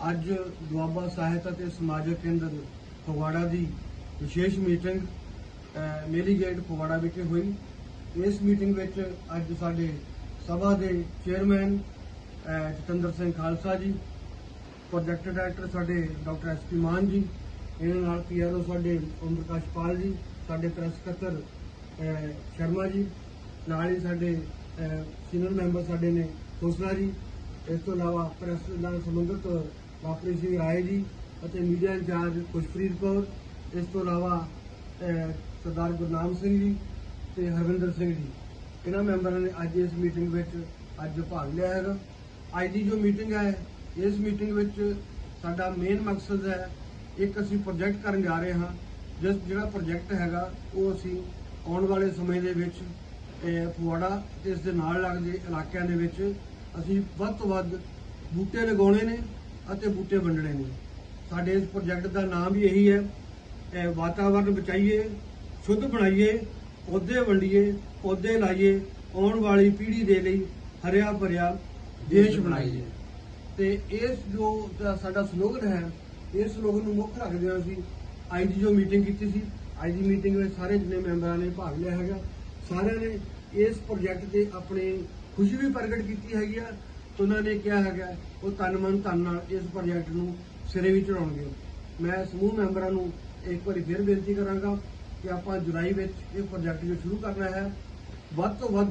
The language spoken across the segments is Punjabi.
ਅੱਜ ਦੁਆਬਾ ਸਾਹਿਤ ਅਤੇ ਸਮਾਜਿਕ ਕੇਂਦਰ ਫਗਵਾੜਾ ਦੀ ਵਿਸ਼ੇਸ਼ ਮੀਟਿੰਗ ਅਹ, ਮੇਲੀ ਗੇਟ ਫਗਵਾੜਾ ਵਿਖੇ ਹੋਈ। ਇਸ ਮੀਟਿੰਗ ਵਿੱਚ ਅੱਜ ਸਾਡੇ ਸਭਾ ਦੇ chairman Jatinder Singh Khalsa ji project director ਸਾਡੇ doctor S P Mann ji ਇਹਨਾਂ ਨਾਲ ਪੀਆਰਓ ਸਾਡੇ ਓਮ ਪ੍ਰਕਾਸ਼ ਪਾਲ ਜੀ ਸਾਡੇ ਪ੍ਰੈਸ ਸਕੱਤਰ ਸ਼ਰਮਾ ਜੀ ਨਾਲ ਹੀ ਸਾਡੇ ਸੀਨੀਅਰ ਮੈਂਬਰ ਸਾਡੇ ਨੇ ਖੋਸਲਾ ਜੀ ਇਸ ਤੋਂ ਇਲਾਵਾ ਪ੍ਰੈਸ ਨਾਲ ਸੰਬੰਧਿਤ ਵਾਪਰੀ ਸਿੰਘ ਰਾਏ ਜੀ ਅਤੇ ਮੀਡੀਆ ਇੰਚਾਰਜ ਖੁਸ਼ਪ੍ਰੀਤ ਕੌਰ। ਇਸ ਤੋਂ ਇਲਾਵਾ ਸਰਦਾਰ ਗੁਰਨਾਮ ਸਿੰਘ ਜੀ ਤੇ ਹਰਵਿੰਦਰ ਸਿੰਘ ਜੀ। ਇਹਨਾਂ ਮੈਂਬਰਾਂ ਨੇ ਅੱਜ ਇਸ ਮੀਟਿੰਗ ਵਿੱਚ ਅੱਜ ਭਾਗ ਲਿਆ ਹੈਗਾ। ਅੱਜ ਦੀ ਜੋ ਮੀਟਿੰਗ ਹੈ, ਇਸ ਮੀਟਿੰਗ ਵਿੱਚ ਸਾਡਾ ਮੇਨ ਮਕਸਦ ਹੈ, ਇੱਕ ਅਸੀਂ ਪ੍ਰੋਜੈਕਟ ਕਰਨ ਜਾ ਰਹੇ ਹਾਂ। ਜਿਸ ਜਿਹੜਾ ਪ੍ਰੋਜੈਕਟ ਹੈਗਾ, ਉਹ ਅਸੀਂ ਆਉਣ ਵਾਲੇ ਸਮੇਂ ਦੇ ਵਿੱਚ ਫੁਆੜਾ ਫਗਵਾੜਾ ਇਸ ਦੇ ਨਾਲ ਲੱਗਦੇ ਇਲਾਕਿਆਂ ਦੇ ਵਿੱਚ ਅਸੀਂ ਵੱਧ ਤੋਂ ਵੱਧ ਬੂਟੇ ਲਗਾਉਣੇ ਨੇ ਅਤੇ ਬੂਟੇ ਵੰਡਣੇ ਨੇ। ਸਾਡੇ ਇਸ ਪ੍ਰੋਜੈਕਟ ਦਾ ਨਾਮ ਵੀ ਇਹੀ ਹੈ, ਇਹ ਵਾਤਾਵਰਨ ਬਚਾਈਏ, ਸ਼ੁੱਧ ਬਣਾਈਏ, ਪੌਦੇ ਵੰਡੀਏ, ਪੌਦੇ ਲਾਈਏ, ਆਉਣ ਵਾਲੀ ਪੀੜ੍ਹੀ ਦੇ ਲਈ ਹਰਿਆ ਭਰਿਆ ਦੇਸ਼ ਬਣਾਈਏ। ਤੇ ਇਸ ਜੋ ਸਾਡਾ ਸਲੋਗਨ ਹੈ, ਇਸ ਸਲੋਗਨ ਨੂੰ ਮੁੱਖ ਰੱਖਦੇ ਹੋਏ ਅਸੀਂ ਅੱਜ ਦੀ ਜੋ ਮੀਟਿੰਗ ਕੀਤੀ ਸੀ, ਅੱਜ ਦੀ ਮੀਟਿੰਗ ਵਿੱਚ ਸਾਰੇ ਜਿੰਨੇ ਮੈਂਬਰਾਂ ਨੇ ਭਾਗ ਲਿਆ ਹੈਗਾ, ਸਾਰਿਆਂ ਨੇ ਇਸ ਪ੍ਰੋਜੈਕਟ ਤੇ ਆਪਣੇ ਖੁਸ਼ੀ ਵੀ ਪ੍ਰਗਟ ਕੀਤੀ ਹੈਗੀ ਆ ਉਹਨਾਂ ਨੇ ਕਿਹਾ ਹੈਗਾ, ਉਹ ਤਨ ਮਨ ਧਨ ਨਾਲ ਇਸ ਪ੍ਰੋਜੈਕਟ ਨੂੰ ਸਿਰੇ ਵੀ ਚੜਾਉਣਗੇ ਮੈਂ ਸਮੂਹ ਮੈਂਬਰਾਂ ਨੂੰ ਇੱਕ ਵਾਰੀ ਫਿਰ ਬੇਨਤੀ ਕਰਾਂਗਾ ਕਿ ਆਪਾਂ ਜੁਲਾਈ ਵਿੱਚ ਇਹ ਪ੍ਰੋਜੈਕਟ ਜੋ ਸ਼ੁਰੂ ਕਰਨਾ ਹੈ, ਵੱਧ ਤੋਂ ਵੱਧ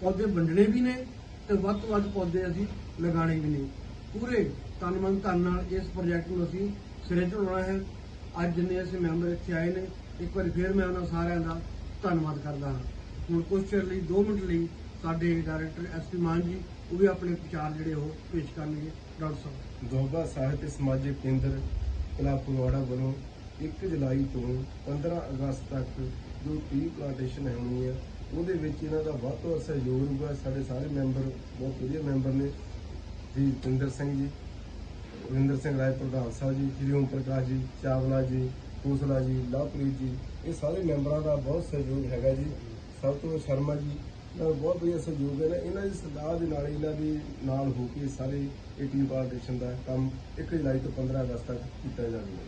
ਪੌਦੇ ਵੰਡਣੇ ਵੀ ਨੇ ਤੇ ਵੱਧ ਤੋਂ ਵੱਧ ਪੌਦੇ ਅਸੀਂ ਲਗਾਉਣੇ ਵੀ ਨੇ। ਪੂਰੇ ਤਨ ਮਨ ਧਨ ਨਾਲ ਇਸ ਪ੍ਰੋਜੈਕਟ ਨੂੰ ਅਸੀਂ ਸਿਰੇ ਚੜਾਉਣਾ ਹੈ। ਅੱਜ ਜਿੰਨੇ ਅਸੀਂ ਮੈਂਬਰ ਇੱਥੇ ਆਏ ਨੇ, ਇੱਕ ਵਾਰੀ ਫਿਰ ਮੈਂ ਉਹਨਾਂ ਸਾਰਿਆਂ ਦਾ ਧੰਨਵਾਦ ਕਰਦਾ ਹਾਂ। ਹੁਣ ਕੁਝ ਚਿਰ ਲਈ 2 ਮਿੰਟ ਲਈ ਸਾਡੇ ਡਾਇਰੈਕਟਰ ਐਸਪੀ ਮਾਨ ਜੀ, ਉਹ ਵੀ ਆਪਣੇ ਵਿਚਾਰ ਜਿਹੜੇ ਉਹ ਪੇਸ਼ ਕਰਨਗੇ, ਡਾਕਟਰ ਸਾਹਿਬ। ਦੋਬਾ ਸਾਹਿਤ ਸਮਾਜਿਕ ਕੇਂਦਰ ਕਲੱਬ ਫਗਵਾੜਾ ਵੱਲੋਂ 1 ਜੁਲਾਈ ਤੋਂ 15 ਅਗਸਤ ਤੱਕ ਜੋ ਟੀ ਪਲਾਂਟੇਸ਼ਨ ਹੋਣੀ ਹੈ, ਉਹਦੇ ਵਿੱਚ ਇਹਨਾਂ ਦਾ ਵੱਧ ਤੋਂ ਸਹਿਯੋਗ ਹੋਊਗਾ। ਸਾਡੇ ਸਾਰੇ ਮੈਂਬਰ, ਬਹੁਤ ਵਧੀਆ ਮੈਂਬਰ ਨੇ, ਜੀ ਜਤਿੰਦਰ ਸਿੰਘ ਜੀ, ਰਵਿੰਦਰ ਸਿੰਘ ਰਾਏ ਪ੍ਰਧਾਨ ਸਾਹਿਬ ਜੀ, ਸ਼੍ਰੀ ਓਮ ਪ੍ਰਕਾਸ਼ ਜੀ, ਚਾਵਲਾ ਜੀ ਕੋਸਲਾ ਜੀ ਲਵਪ੍ਰੀਤ ਜੀ, ਇਹ ਸਾਰੇ ਮੈਂਬਰਾਂ ਦਾ ਬਹੁਤ ਸਹਿਯੋਗ ਹੈਗਾ ਜੀ। ਸਭ ਤੋਂ ਸ਼ਰਮਾ ਜੀ ਬਹੁਤ ਵਧੀਆ ਸਹਿਯੋਗ ਹੈ ਨਾ। ਇਹਨਾਂ ਦੀ ਸਲਾਹ ਦੇ ਨਾਲ ਇਹਨਾਂ ਦੇ ਨਾਲ ਹੋ ਕੇ ਸਾਰੇ ਇਹ ਟੀ ਦਾ ਕੰਮ 1 ਜੁਲਾਈ ਤੋਂ 15 ਅਗਸਤ ਤੱਕ ਕੀਤਾ ਜਾਵੇਗਾ।